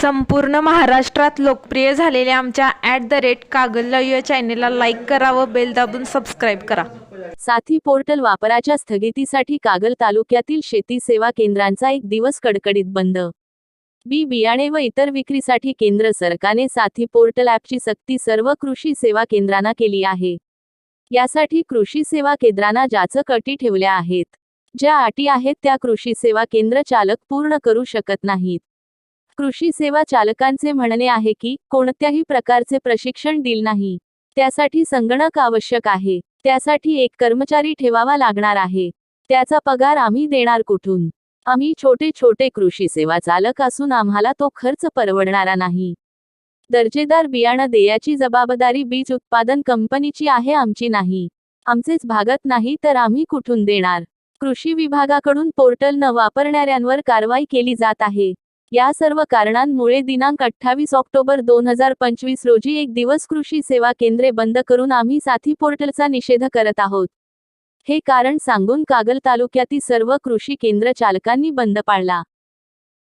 संपूर्ण महाराष्ट्रात लोकप्रिय झालेल्या आमच्या ॲट द रेट कागल या चॅनेलला लाईक करा व बेल दाबून सबस्क्राईब करा. साथी पोर्टल वापराच्या स्थगितीसाठी कागल तालुक्यातील शेती सेवा केंद्रांचा एक दिवस कडकडीत बंद. बी बियाणे व इतर विक्रीसाठी केंद्र सरकारने साथी पोर्टल ॲपची सक्ती सर्व कृषी सेवा केंद्रांना केली आहे. यासाठी कृषी सेवा केंद्रांना जाचक अटी ठेवल्या आहेत ज्या अटी आहेत त्या कृषी सेवा केंद्र चालक पूर्ण करू शकत नाहीत. कृषी सेवा चालकांचे म्हणणे आहे की कोणत्याही प्रकारचे प्रशिक्षण दिल नाही. त्यासाठी संगणक आवश्यक आहे. त्यासाठी एक कर्मचारी ठेवावा लागणार आहे. त्याचा पगार आम्ही देणार कुठून? आम्ही छोटे छोटे कृषी सेवा चालक असून आम्हाला तो खर्च परवडणारा नाही. दर्जेदार बियाणं देयाची जबाबदारी बीज उत्पादन कंपनीची आहे आमची नाही. आमचेच भागत नाही तर आम्ही कुठून देणार? कृषी विभागाकडून पोर्टल न वापरणाऱ्यांवर कारवाई केली जात आहे. या सर्व कारणांमुळे दिनांक अठ्ठावीस ऑक्टोबर दोन हजार पंचवीस रोजी एक दिवस कृषी सेवा केंद्रे बंद करून आम्ही साथी पोर्टलचा निषेध करत आहोत. हे कारण सांगून कागल तालुक्यातील सर्व कृषी केंद्र चालकांनी बंद पाळला.